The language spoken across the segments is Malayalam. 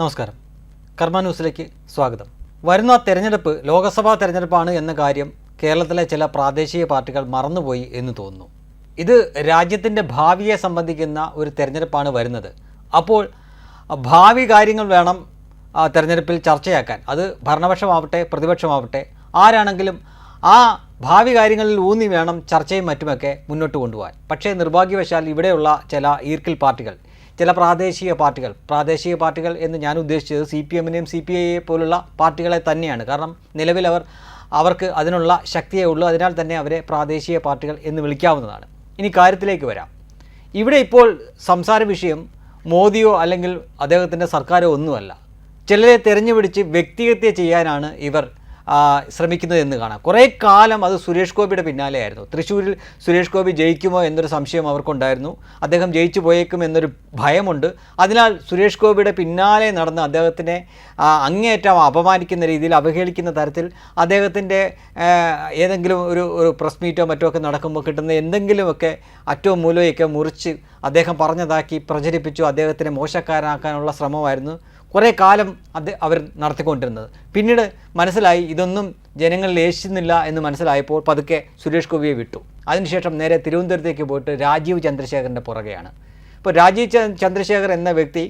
നമസ്കാരം. കർമ്മ ന്യൂസിലേക്ക് സ്വാഗതം. വരുന്ന തെരഞ്ഞെടുപ്പ് ലോക്സഭാ തെരഞ്ഞെടുപ്പാണ് എന്ന കാര്യം കേരളത്തിലെ ചില പ്രാദേശിക പാർട്ടികൾ മറന്നുപോയി എന്ന് തോന്നുന്നു. ഇത് രാജ്യത്തിന്റെ ഭാവിയെ സംബന്ധിക്കുന്ന ഒരു തെരഞ്ഞെടുപ്പാണ് വരുന്നത്. അപ്പോൾ ഭാവി കാര്യങ്ങൾ വേണം തെരഞ്ഞെടുപ്പിൽ ചർച്ചയാക്കാൻ. അത് ഭരണപക്ഷമാവട്ടെ പ്രതിപക്ഷമാവട്ടെ ആരാണെങ്കിലും ആ ഭാവി കാര്യങ്ങളിൽ ഊന്നി വേണം ചർച്ചയും മറ്റുമൊക്കെ മുന്നോട്ട് കൊണ്ടുപോകാൻ. പക്ഷേ നിർഭാഗ്യവശാൽ ഇവിടെയുള്ള ചില ഈർക്കിൽ പാർട്ടികൾ ചില പ്രാദേശിക പാർട്ടികൾ പ്രാദേശിക പാർട്ടികൾ എന്ന് ഞാൻ ഉദ്ദേശിച്ചത് സി പി എമ്മിനെയും സി പി ഐയെ പോലുള്ള പാർട്ടികളെ തന്നെയാണ്. കാരണം നിലവിൽ അവർ അവർക്ക് അതിനുള്ള ശക്തിയേ ഉള്ളൂ. അതിനാൽ തന്നെ അവരെ പ്രാദേശിക പാർട്ടികൾ എന്ന് വിളിക്കാവുന്നതാണ്. ഇനി കാര്യത്തിലേക്ക് വരാം. ഇവിടെ ഇപ്പോൾ സംസാര വിഷയം മോദിയോ അല്ലെങ്കിൽ അദ്ദേഹത്തിന്റെ സർക്കാരോ ഒന്നുമല്ല. ചിലരെ തെരഞ്ഞുപിടിച്ച് വ്യക്തിഹത്യ ചെയ്യാനാണ് ഇവർ ശ്രമിക്കുന്നത് എന്ന് കാണാം. കുറേ കാലം അത് സുരേഷ് ഗോപിയുടെ പിന്നാലെയായിരുന്നു. തൃശ്ശൂരിൽ സുരേഷ് ഗോപി ജയിക്കുമോ എന്നൊരു സംശയം അവർക്കുണ്ടായിരുന്നു. അദ്ദേഹം ജയിച്ചു പോയേക്കും എന്നൊരു ഭയമുണ്ട്. അതിനാൽ സുരേഷ് ഗോപിയുടെ പിന്നാലെ നടന്ന് അദ്ദേഹത്തിനെ അങ്ങേയറ്റം അപമാനിക്കുന്ന രീതിയിൽ അവഹേളിക്കുന്ന തരത്തിൽ അദ്ദേഹത്തിന്റെ ഏതെങ്കിലും ഒരു ഒരു പ്രസ് മീറ്റോ മറ്റോ ഒക്കെ നടക്കുമ്പോൾ കിട്ടുന്ന എന്തെങ്കിലുമൊക്കെ അറ്റവും മൂലയൊക്കെ മുറിച്ച് അദ്ദേഹം പറഞ്ഞതാക്കി പ്രചരിപ്പിച്ചു. അദ്ദേഹത്തിനെ മോശക്കാരനാക്കാനുള്ള ശ്രമമായിരുന്നു കുറേ കാലം അത് അവർ നടത്തിക്കൊണ്ടിരുന്നത്. പിന്നീട് മനസ്സിലായി ഇതൊന്നും ജനങ്ങളിൽ ഏശിക്കുന്നില്ല എന്ന് മനസ്സിലായപ്പോൾ പതുക്കെ സുരേഷ് ഗോപിയെ വിട്ടു. അതിനുശേഷം നേരെ തിരുവനന്തപുരത്തേക്ക് പോയിട്ട് രാജീവ് ചന്ദ്രശേഖരന്റെ പുറകെയാണ്. ഇപ്പോൾ രാജീവ് ചന്ദ്രശേഖർ എന്ന വ്യക്തി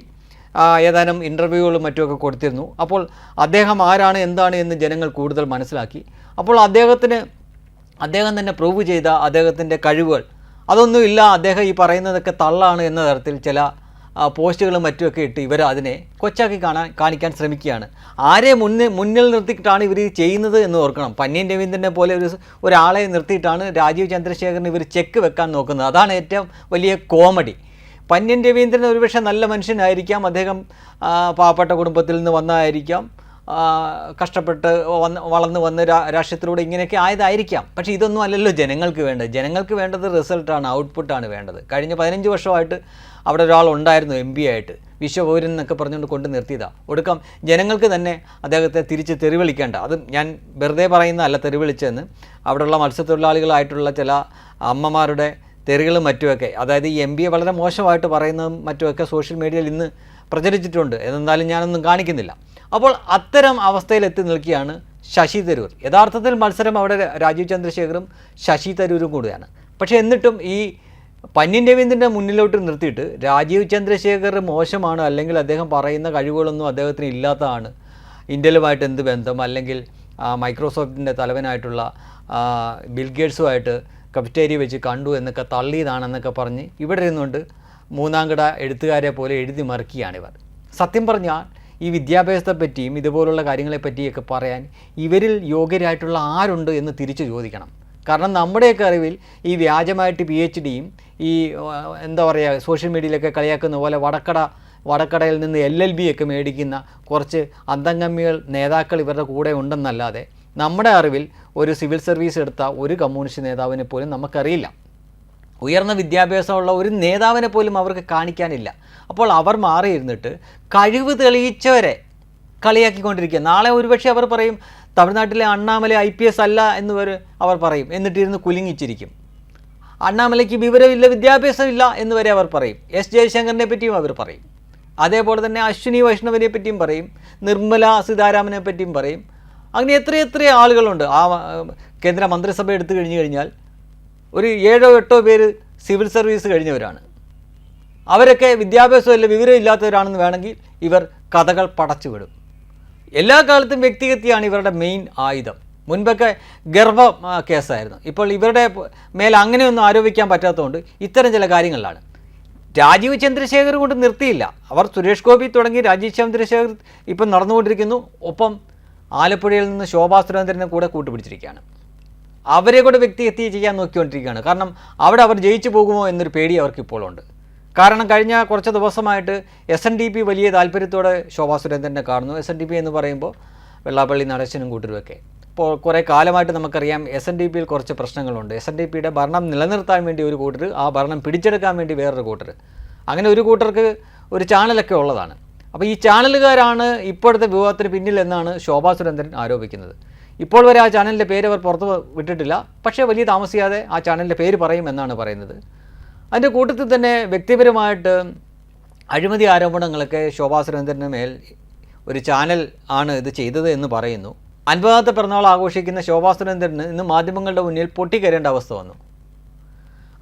ഏതാനും ഇന്റർവ്യൂകളും മറ്റുമൊക്കെ കൊടുത്തിരുന്നു. അപ്പോൾ അദ്ദേഹം ആരാണ് എന്താണ് എന്ന് ജനങ്ങൾ കൂടുതൽ മനസ്സിലാക്കി. അപ്പോൾ അദ്ദേഹത്തിന് അദ്ദേഹം തന്നെ പ്രൂവ് ചെയ്ത അദ്ദേഹത്തിന്റെ കഴിവുകൾ അതൊന്നുമില്ല അദ്ദേഹം ഈ പറയുന്നതൊക്കെ തള്ളാണ് എന്ന തരത്തിൽ ചില പോസ്റ്റുകളും മറ്റുമൊക്കെ ഇട്ട് ഇവർ അതിനെ കൊച്ചാക്കി കാണാൻ കാണിക്കാൻ ശ്രമിക്കുകയാണ്. ആരെ മുന്നിൽ മുന്നിൽ നിർത്തിയിട്ടാണ് ഇവർ ഇത് ചെയ്യുന്നത് എന്ന് ഓർക്കണം. പന്യൻ രവീന്ദ്രനെ പോലെ ഒരു ഒരാളെ നിർത്തിയിട്ടാണ് രാജീവ് ചന്ദ്രശേഖരന് ഇവർ ചെക്ക് വെക്കാൻ നോക്കുന്നത്. അതാണ് ഏറ്റവും വലിയ കോമഡി. പന്യൻ രവീന്ദ്രൻ ഒരുപക്ഷെ നല്ല മനുഷ്യനായിരിക്കാം. അദ്ദേഹം പാവപ്പെട്ട കുടുംബത്തിൽ നിന്ന് വന്നതായിരിക്കാം. കഷ്ടപ്പെട്ട് വന്ന് വളർന്ന് വന്ന് രാഷ്ട്രീയത്തിലൂടെ ഇങ്ങനെയൊക്കെ ആയതായിരിക്കാം. പക്ഷേ ഇതൊന്നും അല്ലല്ലോ ജനങ്ങൾക്ക് വേണ്ടത്. ജനങ്ങൾക്ക് വേണ്ടത് റിസൾട്ടാണ് ഔട്ട്പുട്ടാണ് വേണ്ടത്. കഴിഞ്ഞ പതിനഞ്ച് വർഷമായിട്ട് അവിടെ ഒരാൾ ഉണ്ടായിരുന്നു എം പി ആയിട്ട്. വിശ്വപൗരൻ എന്നൊക്കെ പറഞ്ഞുകൊണ്ട് കൊണ്ട് നിർത്തിയതാണ് ഒടുക്കം ജനങ്ങൾക്ക് തന്നെ അദ്ദേഹത്തെ തിരിച്ച് തെരുവിളിക്കേണ്ട അത് ഞാൻ വെറുതെ പറയുന്ന അല്ല തെരുവിളിച്ചെന്ന് അവിടെയുള്ള മത്സ്യത്തൊഴിലാളികളായിട്ടുള്ള ചില അമ്മമാരുടെ തെറികളും മറ്റുമൊക്കെ അതായത് ഈ എം പിയെ വളരെ മോശമായിട്ട് പറയുന്നതും മറ്റുമൊക്കെ സോഷ്യൽ മീഡിയയിൽ ഇന്ന് പ്രചരിച്ചിട്ടുണ്ട്. എന്നാലും ഞാനൊന്നും കാണിക്കുന്നില്ല. അപ്പോൾ അത്തരം അവസ്ഥയിൽ എത്തി നിൽക്കുകയാണ് ശശി തരൂർ. യഥാർത്ഥത്തിൽ മത്സരം അവിടെ രാജീവ് ചന്ദ്രശേഖറും ശശി തരൂരും കൂടിയാണ്. പക്ഷേ എന്നിട്ടും ഈ പന്നിൻ രവീന്ദ്രന്റെ മുന്നിലോട്ട് നിർത്തിയിട്ട് രാജീവ് ചന്ദ്രശേഖർ മോശമാണ് അല്ലെങ്കിൽ അദ്ദേഹം പറയുന്ന കഴിവുകളൊന്നും അദ്ദേഹത്തിന് ഇല്ലാത്തതാണ്. ഇന്ത്യയിലുമായിട്ട് എന്ത് ബന്ധം? അല്ലെങ്കിൽ മൈക്രോസോഫ്റ്റിന്റെ തലവനായിട്ടുള്ള ബിൽ കഫറ്റേരിയ വെച്ച് കണ്ടു എന്നൊക്കെ തള്ളിയതാണെന്നൊക്കെ പറഞ്ഞ് ഇവിടെ ഇരുന്നുകൊണ്ട് മൂന്നാംകിട എഴുത്തുകാരെ പോലെ എഴുതി മറിക്കുകയാണിവർ സത്യം പറഞ്ഞാൽ ഈ വിദ്യാഭ്യാസത്തെ പറ്റിയും ഇതുപോലുള്ള കാര്യങ്ങളെപ്പറ്റിയൊക്കെ പറയാൻ ഇവരിൽ യോഗ്യരായിട്ടുള്ള ആരുണ്ട് എന്ന് തിരിച്ചു ചോദിക്കണം. കാരണം നമ്മുടെയൊക്കെ അറിവിൽ ഈ വ്യാജമായിട്ട് പി എച്ച് ഡിയും ഈ എന്താ പറയുക സോഷ്യൽ മീഡിയയിലൊക്കെ കളിയാക്കുന്ന പോലെ വടക്കട വടക്കടയിൽ നിന്ന് എൽ എൽ ബി ഒക്കെ മേടിക്കുന്ന കുറച്ച് അന്തംഗമ്മികൾ നേതാക്കൾ ഇവരുടെ കൂടെ ഉണ്ടെന്നല്ലാതെ നമ്മുടെ അറിവിൽ ഒരു സിവിൽ സർവീസ് എടുത്ത ഒരു കമ്മ്യൂണിസ്റ്റ് നേതാവിനെ പോലും നമുക്കറിയില്ല. ഉയർന്ന വിദ്യാഭ്യാസമുള്ള ഒരു നേതാവിനെ പോലും അവർക്ക് കാണിക്കാനില്ല. അപ്പോൾ അവർ മാറിയിരുന്നിട്ട് കഴിവ് തെളിയിച്ചവരെ കളിയാക്കിക്കൊണ്ടിരിക്കുക. നാളെ ഒരുപക്ഷെ അവർ പറയും തമിഴ്നാട്ടിലെ അണ്ണാമല ഐ പി എസ് അല്ല എന്ന് അവർ പറയും. എന്നിട്ടിരുന്ന് കുലുങ്ങിച്ചിരിക്കും. അണ്ണാമലയ്ക്ക് വിവരമില്ല വിദ്യാഭ്യാസമില്ല എന്ന് വരെ അവർ പറയും. എസ് ജയശങ്കറിനെ പറ്റിയും അവർ പറയും. അതേപോലെ തന്നെ അശ്വിനി വൈഷ്ണവിനെ പറ്റിയും പറയും. നിർമ്മല സീതാരാമനെ പറ്റിയും പറയും. അങ്ങനെ എത്രയെത്ര ആളുകളുണ്ട്. ആ ആ, കേന്ദ്ര മന്ത്രിസഭ എടുത്തു കഴിഞ്ഞു കഴിഞ്ഞാൽ ഒരു ഏഴോ എട്ടോ പേര് സിവിൽ സർവീസ് കഴിഞ്ഞവരാണ്. അവരൊക്കെ വിദ്യാഭ്യാസമില്ല വിവരം ഇല്ലാത്തവരാണെന്ന് വേണമെങ്കിൽ ഇവർ കഥകൾ പടച്ചുവിടും. എല്ലാ കാലത്തും വ്യക്തിഗതിയാണ് ഇവരുടെ മെയിൻ ആയുധം. മുൻപൊക്കെ ഗർഭ കേസായിരുന്നു. ഇപ്പോൾ ഇവരുടെ മേൽ അങ്ങനെയൊന്നും ആരോപിക്കാൻ പറ്റാത്തതുകൊണ്ട് ഇത്തരം ചില കാര്യങ്ങളിലാണ്. രാജീവ് ചന്ദ്രശേഖർ കൊണ്ട് നിർത്തിയില്ല. അവർ സുരേഷ് ഗോപി തുടങ്ങി രാജീവ് ചന്ദ്രശേഖർ ഇപ്പം നടന്നുകൊണ്ടിരിക്കുന്നു. ഒപ്പം ആലപ്പുഴയിൽ നിന്ന് ശോഭാ സുരേന്ദ്രനെ കൂടെ കൂട്ടുപിടിച്ചിരിക്കുകയാണ്. അവരെ കൂടെ വ്യക്തിഹത്യ ചെയ്യാൻ നോക്കിക്കൊണ്ടിരിക്കുകയാണ്. കാരണം അവിടെ അവർ ജയിച്ചു പോകുമോ എന്നൊരു പേടി അവർക്ക് ഇപ്പോഴുണ്ട് കാരണം കഴിഞ്ഞ കുറച്ച് ദിവസമായിട്ട് എസ് എൻ ഡി പി വലിയ താല്പര്യത്തോടെ ശോഭാ സുരേന്ദ്രനെ കാണുന്നു. എസ് എൻ ഡി പി എന്ന് പറയുമ്പോൾ വെള്ളാപ്പള്ളി നടേശനും കൂട്ടരുമൊക്കെ. ഇപ്പോൾ കുറേ കാലമായിട്ട് നമുക്കറിയാം എസ് എൻ ഡി പിയിൽ കുറച്ച് പ്രശ്നങ്ങളുണ്ട്. എസ് എൻ ഡി പിയുടെ ഭരണം നിലനിർത്താൻ വേണ്ടി ഒരു കൂട്ടർ ആ ഭരണം പിടിച്ചെടുക്കാൻ വേണ്ടി വേറൊരു കൂട്ടർ അങ്ങനെ ഒരു കൂട്ടർക്ക് ഒരു ചാനലൊക്കെ ഉള്ളതാണ്. അപ്പോൾ ഈ ചാനലുകാരാണ് ഇപ്പോഴത്തെ വിവാഹത്തിന് പിന്നിൽ എന്നാണ് ശോഭാ സുരേന്ദ്രൻ ആരോപിക്കുന്നത്. ഇപ്പോൾ വരെ ആ ചാനലിന്റെ പേര് അവർ പുറത്ത് വിട്ടിട്ടില്ല. പക്ഷേ വലിയ താമസിയാതെ ആ ചാനലിന്റെ പേര് പറയും എന്നാണ് പറയുന്നത്. അതിന്റെ കൂട്ടത്തിൽ തന്നെ വ്യക്തിപരമായിട്ട് അഴിമതി ആരോപണങ്ങളൊക്കെ ശോഭാ സുരേന്ദ്രന് മേൽ ഒരു ചാനൽ ആണ് ഇത് ചെയ്തത് എന്ന് പറയുന്നു. അൻപതാമത്തെ പിറന്നാൾ ആഘോഷിക്കുന്ന ശോഭാ സുരേന്ദ്രന് ഇന്ന് മാധ്യമങ്ങളുടെ മുന്നിൽ പൊട്ടിക്കരേണ്ട അവസ്ഥ വന്നു.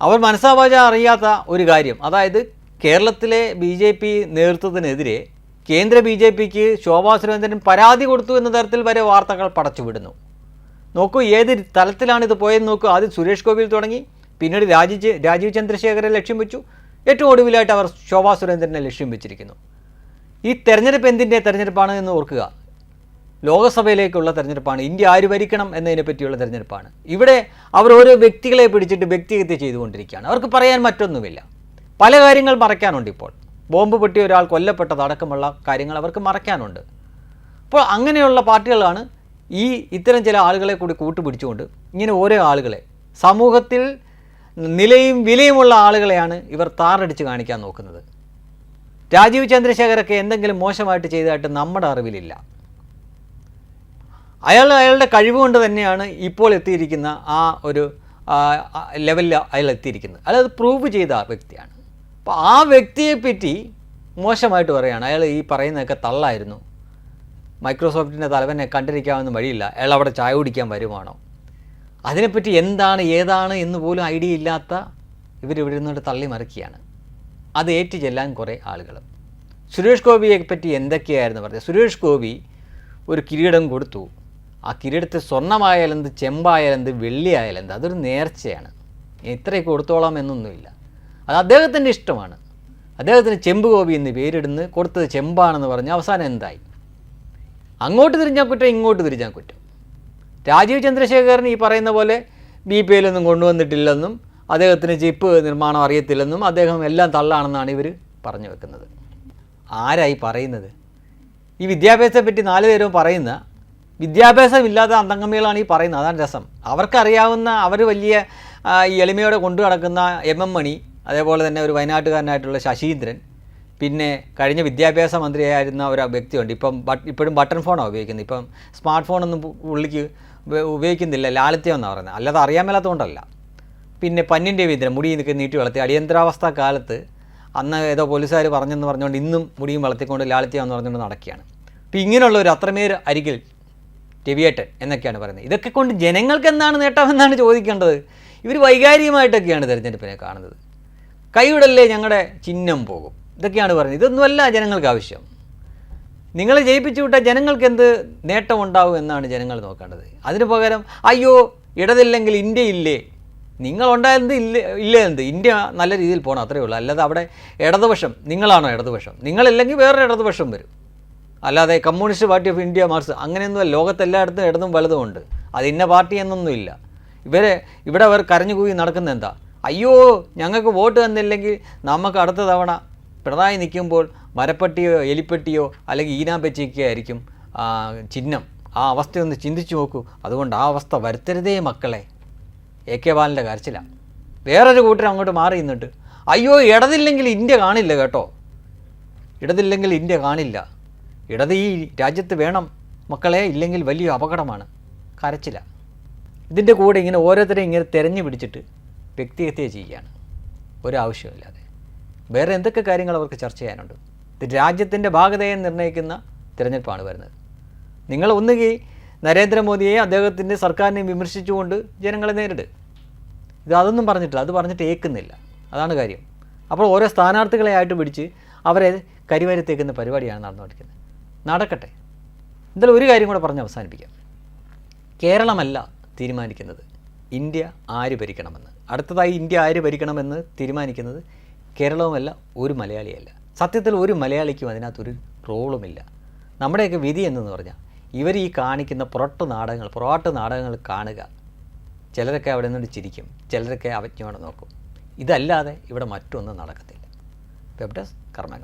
അവർ മനസ്സാവാച അറിയാത്ത ഒരു കാര്യം. അതായത് കേരളത്തിലെ ബി നേതൃത്വത്തിനെതിരെ കേന്ദ്ര ബി ജെ പിക്ക് ശോഭാ സുരേന്ദ്രൻ പരാതി കൊടുത്തു എന്ന തരത്തിൽ വരെ വാർത്തകൾ പടച്ചുവിടുന്നു. നോക്കൂ ഏത് തലത്തിലാണ് ഇത് പോയെന്ന് നോക്കൂ. ആദ്യം സുരേഷ് ഗോപിയിൽ തുടങ്ങി പിന്നീട് രാജീവ് രാജീവ് ചന്ദ്രശേഖരെ ലക്ഷ്യം വെച്ചു. ഏറ്റവും ഒടുവിലായിട്ട് അവർ ശോഭാ സുരേന്ദ്രനെ ലക്ഷ്യം വെച്ചിരിക്കുന്നു. ഈ തെരഞ്ഞെടുപ്പ് എന്തിന്റെ തെരഞ്ഞെടുപ്പാണ് എന്ന് ഓർക്കുക. ലോകസഭയിലേക്കുള്ള തെരഞ്ഞെടുപ്പാണ്. ഇന്ത്യ ആര് ഭരിക്കണം എന്നതിനെ പറ്റിയുള്ള തെരഞ്ഞെടുപ്പാണ്. ഇവിടെ അവർ ഓരോ വ്യക്തികളെ പിടിച്ചിട്ട് വ്യക്തിഹത്യ ചെയ്തുകൊണ്ടിരിക്കുകയാണ്. അവർക്ക് പറയാൻ മറ്റൊന്നുമില്ല. പല കാര്യങ്ങൾ മറയ്ക്കാനുണ്ട് ഇപ്പോൾ. ബോംബ് പൊട്ടി ഒരാൾ കൊല്ലപ്പെട്ടതടക്കമുള്ള കാര്യങ്ങൾ അവർക്ക് മറയ്ക്കാനുണ്ട്. അപ്പോൾ അങ്ങനെയുള്ള പാർട്ടികളാണ് ഈ ഇത്തരം ചില ആളുകളെ കൂടി കൂട്ടുപിടിച്ചുകൊണ്ട് ഇങ്ങനെ ഓരോ ആളുകളെ സമൂഹത്തിൽ നിലയും വിലയുമുള്ള ആളുകളെയാണ് ഇവർ താറടിച്ച് കാണിക്കാൻ നോക്കുന്നത്. രാജീവ് ചന്ദ്രശേഖരൊക്കെ എന്തെങ്കിലും മോശമായിട്ട് ചെയ്തതായിട്ട് നമ്മുടെ അറിവിലില്ല. അയാൾ അയാളുടെ കഴിവുകൊണ്ട് തന്നെയാണ് ഇപ്പോൾ എത്തിയിരിക്കുന്ന ആ ഒരു ലെവലിൽ അയാൾ എത്തിയിരിക്കുന്നത്. അയാൾ അത് പ്രൂവ് ചെയ്ത വ്യക്തിയാണ്. അപ്പോൾ ആ വ്യക്തിയെപ്പറ്റി മോശമായിട്ട് പറയുകയാണ്. അയാൾ ഈ പറയുന്നതൊക്കെ തള്ളായിരുന്നു. മൈക്രോസോഫ്റ്റിന്റെ തലവനെ കണ്ടിരിക്കാവുന്ന വഴിയില്ല. അയാൾ അവിടെ ചായ കുടിക്കാൻ വരുവാണോ? അതിനെപ്പറ്റി എന്താണ് ഏതാണ് എന്ന് പോലും ഐഡിയ ഇല്ലാത്ത ഇവരിവിടെ നിന്നോട് തള്ളി മറിക്കുകയാണ്. അത് ഏറ്റു ചെല്ലാൻ കുറേ ആളുകൾ. സുരേഷ് ഗോപിയെ പറ്റി എന്തൊക്കെയായിരുന്നു പറഞ്ഞത്? സുരേഷ് ഗോപി ഒരു കിരീടം കൊടുത്തു. ആ കിരീടത്തിൽ സ്വർണമായാലെന്ത് ചെമ്പായാലെന്ത് വെള്ളിയായാലെന്ത് അതൊരു നേർച്ചയാണ്. ഇത്രയൊക്കെ കൊടുത്തോളാം എന്നൊന്നുമില്ല. അത് അദ്ദേഹത്തിന്റെ ഇഷ്ടമാണ്. അദ്ദേഹത്തിന് ചെമ്പ് ഗോപി എന്ന് പേരിടുന്ന് കൊടുത്തത് ചെമ്പാണെന്ന് പറഞ്ഞ് അവസാനം എന്തായി? അങ്ങോട്ട് തിരിഞ്ഞാൽ കുറ്റം ഇങ്ങോട്ട് തിരിഞ്ഞാൽ കുറ്റം. രാജീവ് ചന്ദ്രശേഖരൻ ഈ പറയുന്ന പോലെ ബി പി എല്ലൊന്നും കൊണ്ടുവന്നിട്ടില്ലെന്നും അദ്ദേഹത്തിന് ചിപ്പ് നിർമ്മാണം അറിയത്തില്ലെന്നും അദ്ദേഹം എല്ലാം തള്ളാണെന്നാണ് ഇവർ പറഞ്ഞു വെക്കുന്നത്. ആരായി പറയുന്നത്? ഈ വിദ്യാഭ്യാസത്തെ പറ്റി നാല് പേരും പറയുന്ന വിദ്യാഭ്യാസമില്ലാത്ത അന്തംഗമികളാണ് ഈ പറയുന്നത്. അതാണ് രസം. അവർക്കറിയാവുന്ന അവർ വലിയ ഈ എളിമയോടെ കൊണ്ടു നടക്കുന്ന എം എം മണി അതേപോലെ തന്നെ ഒരു വയനാട്ടുകാരനായിട്ടുള്ള ശശീന്ദ്രൻ പിന്നെ കഴിഞ്ഞ വിദ്യാഭ്യാസ മന്ത്രിയായിരുന്ന ഒരു വ്യക്തിയുണ്ട്. ഇപ്പം ബട്ട് ഇപ്പോഴും ബട്ടൺ ഫോണാണ് ഉപയോഗിക്കുന്നത്. ഇപ്പം സ്മാർട്ട് ഫോണൊന്നും പുള്ളിക്ക് ഉപയോഗിക്കുന്നില്ല ലാളിത്യം എന്നാണ് പറയുന്നത്. അല്ലാതെ അറിയാൻ മേലാത്തതുകൊണ്ടല്ല പിന്നെ പന്നിൻ രവീന്ദ്രൻ മുടി നിൽക്കി നീട്ടി വളർത്തി. അടിയന്തരാവസ്ഥ കാലത്ത് അന്ന് ഏതോ പോലീസുകാർ പറഞ്ഞെന്ന് പറഞ്ഞുകൊണ്ട് ഇന്നും മുടിയും വളർത്തിക്കൊണ്ട് ലാളിത്യം എന്ന് പറഞ്ഞുകൊണ്ട് നടക്കുകയാണ്. അപ്പോൾ ഇങ്ങനെയുള്ള ഒരു അത്രമേർ അരികിൽ രവിയേട്ടൻ എന്നൊക്കെയാണ് പറയുന്നത്. ഇതൊക്കെ കൊണ്ട് ജനങ്ങൾക്ക് എന്താണ് നേട്ടമെന്നാണ് ചോദിക്കേണ്ടത്. ഇവർ വൈകാരികമായിട്ടൊക്കെയാണ് തിരഞ്ഞെടുപ്പിനെ കാണുന്നത്. കൈവിടല്ലേ ഞങ്ങളുടെ ചിഹ്നം പോകും. ഇതൊക്കെയാണ് പറയുന്നത്. ഇതൊന്നുമല്ല ജനങ്ങൾക്ക് ആവശ്യം. നിങ്ങളെ ജയിപ്പിച്ചു വിട്ടാൽ ജനങ്ങൾക്ക് എന്ത് നേട്ടമുണ്ടാവും എന്നാണ് ജനങ്ങൾ നോക്കേണ്ടത്. അതിന് പകരം അയ്യോ ഇടതില്ലെങ്കിൽ ഇന്ത്യ ഇല്ലേ? നിങ്ങളുണ്ടായത് ഇല്ല ഇല്ലേ എന്ത്? ഇന്ത്യ നല്ല രീതിയിൽ പോകണം അത്രയേ ഉള്ളൂ. അല്ലാതെ അവിടെ ഇടതുപക്ഷം നിങ്ങളാണോ ഇടതുപക്ഷം? നിങ്ങളില്ലെങ്കിൽ വേറൊരു ഇടതുപക്ഷം വരും. അല്ലാതെ communist party of India Marx അങ്ങനെയൊന്നും ലോകത്തെല്ലായിടത്തും ഇടതും വലതും ഉണ്ട്. അത് ഇന്ന പാർട്ടി എന്നൊന്നുമില്ല. ഇവരെ ഇവിടെ അവർ കരഞ്ഞു കൂകി നടക്കുന്നത് എന്താ? അയ്യോ ഞങ്ങൾക്ക് വോട്ട് തന്നില്ലെങ്കിൽ നമുക്ക് അടുത്ത തവണ പിണറായി നിൽക്കുമ്പോൾ മരപ്പെട്ടിയോ എലിപ്പെട്ടിയോ അല്ലെങ്കിൽ ഈനാമ്പച്ചിയൊക്കെ ആയിരിക്കും ചിഹ്നം. ആ അവസ്ഥയൊന്ന് ചിന്തിച്ചു നോക്കൂ. അതുകൊണ്ട് ആ അവസ്ഥ വരുത്തരുതേ മക്കളെ. എ കെ ബാലന്റെ കരച്ചിലാണ് വേറൊരു കൂട്ടർ അങ്ങോട്ട് മാറി നിന്നിട്ട് അയ്യോ ഇടതില്ലെങ്കിൽ ഇന്ത്യ കാണില്ല കേട്ടോ. ഇടതില്ലെങ്കിൽ ഇന്ത്യ കാണില്ല. ഇടത് ഈ രാജ്യത്ത് വേണം മക്കളെ ഇല്ലെങ്കിൽ വലിയ അപകടമാണ്. കരച്ചില. ഇതിന്റെ കൂടെ ഇങ്ങനെ ഓരോരുത്തരെയും ഇങ്ങനെ തിരഞ്ഞു പിടിച്ചിട്ട് വ്യക്തിഹത്യ ചെയ്യുകയാണ്. ഒരാവശ്യമില്ലാതെ വേറെ എന്തൊക്കെ കാര്യങ്ങൾ അവർക്ക് ചർച്ച ചെയ്യാനുണ്ട്? ഇത് രാജ്യത്തിന്റെ ഭാഗതയെ നിർണയിക്കുന്ന തിരഞ്ഞെടുപ്പാണ് വരുന്നത്. നിങ്ങൾ ഒന്നുകിൽ നരേന്ദ്രമോദിയെ അദ്ദേഹത്തിന്റെ സർക്കാരിനെ വിമർശിച്ചുകൊണ്ട് ജനങ്ങളെ നേരിട്. ഇത് അതൊന്നും പറഞ്ഞിട്ടില്ല. അത് പറഞ്ഞിട്ട് ഏക്കുന്നില്ല അതാണ് കാര്യം. അപ്പോൾ ഓരോ സ്ഥാനാർത്ഥികളെ ആയിട്ട് പിടിച്ച് അവരെ കരിവാരിത്തേക്കുന്ന പരിപാടിയാണ് നടന്നുകൊണ്ടിരിക്കുന്നത്. നടക്കട്ടെ. എന്തായാലും ഒരു കാര്യം കൂടെ പറഞ്ഞ് അവസാനിപ്പിക്കാം. കേരളമല്ല തീരുമാനിക്കുന്നത്. ഇന്ത്യ ആര് ഭരിക്കണമെന്ന്. അടുത്തതായി ഇന്ത്യ ആര് ഭരിക്കണമെന്ന് തീരുമാനിക്കുന്നത് കേരളവുമല്ല ഒരു മലയാളിയല്ല. സത്യത്തിൽ ഒരു മലയാളിക്കും അതിനകത്തൊരു റോളുമില്ല. നമ്മുടെയൊക്കെ വിധി എന്തെന്ന് പറഞ്ഞാൽ ഇവർ ഈ കാണിക്കുന്ന പുറട്ട് നാടകങ്ങൾ പുറാട്ട് നാടകങ്ങൾ കാണുക. ചിലരൊക്കെ അവിടെ നിന്ന് ചിരിക്കും ചിലരൊക്കെ അവജ്ഞയോടെ നോക്കും. ഇതല്ലാതെ ഇവിടെ മറ്റൊന്നും നടക്കത്തില്ല. വെബ് ഡെസ്ക് കർമ്മ